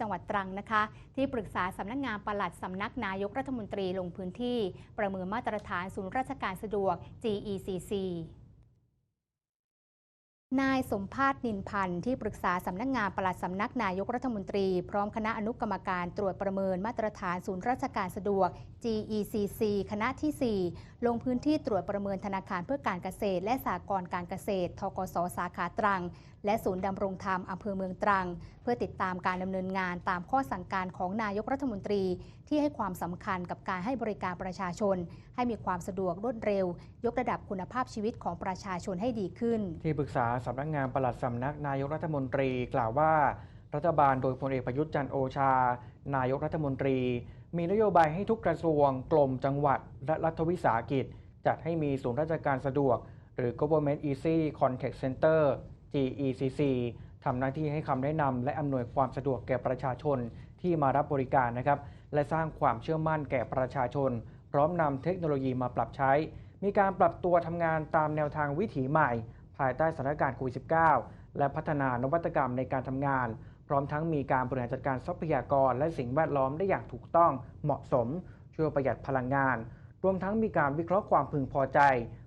จังหวัดตรังนะคะ ที่ปรึกษาสำนักงานปลัดสำนักนายกรัฐมนตรีลงพื้นที่ ประเมินมาตรฐานศูนย์ราชการสะดวก GECC นายสมภาษณ์นินพันธ์ที่ปรึกษาสำนักงานปลัดสำนักนายกรัฐมนตรี พร้อมคณะอนุกรรมการตรวจประเมินมาตรฐานศูนย์ราชการสะดวก GECC คณะที่ 4 ลงพื้นที่ตรวจประเมินธนาคารเพื่อการเกษตร และสหกรณ์การเกษตร ทกสสาขาตรัง และศูนย์ดำรงธรรมอำเภอเมืองตรัง เพื่อติดตามการดำเนินงานตามข้อสั่งการของนายกรัฐมนตรี ที่ให้ความสำคัญกับการให้บริการประชาชน ให้มีความสะดวกรวดเร็ว ยกระดับคุณภาพชีวิตของประชาชนให้ดีขึ้น ที่ปรึกษาสำนักงานปลัดสำนักนายกรัฐมนตรี กล่าวว่า รัฐบาลโดยพลเอกประยุทธ์จันโอชา นายกรัฐมนตรี มีนโยบายให้ทุกกระทรวงกรมจังหวัด และรัฐวิสาหกิจ จัดให้มีศูนย์ราชการสะดวก หรือ Government Easy Contact Center GECC ทำหน้าที่ให้คำแนะนำและอำนวยความสะดวกแก่ประชาชนที่มารับบริการนะครับ และสร้างความเชื่อมั่นแก่ประชาชน พร้อมนำเทคโนโลยีมาปรับใช้ มีการปรับตัวทำงานตามแนวทางวิถีใหม่ ภายใต้สถานการณ์โควิด -19 และพัฒนานวัตกรรมในการทำงาน พร้อมทั้งมีการบริหารจัดการทรัพยากร และสิ่งแวดล้อมได้อย่างถูกต้องเหมาะสม ช่วยประหยัดพลังงาน รวมทั้งมีการวิเคราะห์ความพึงพอใจ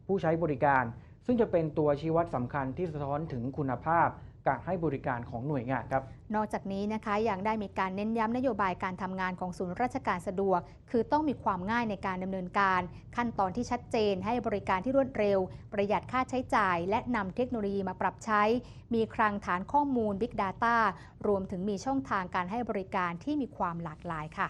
ผู้ใช้บริการ ซึ่งจะเป็นตัวชี้วัดสำคัญที่สะท้อนถึงคุณภาพการให้บริการของหน่วยงานครับ นอกจากนี้นะคะยังได้มีการเน้นย้ำนโยบายการทำงานของศูนย์ราชการสะดวก คือต้องมีความง่ายในการดำเนินการ ขั้นตอนที่ชัดเจน ให้บริการที่รวดเร็ว ประหยัดค่าใช้จ่าย และนำเทคโนโลยีมาปรับใช้ มีคลังฐานข้อมูล Big Data รวมถึงมีช่องทางการให้บริการที่มีความหลากหลายค่ะ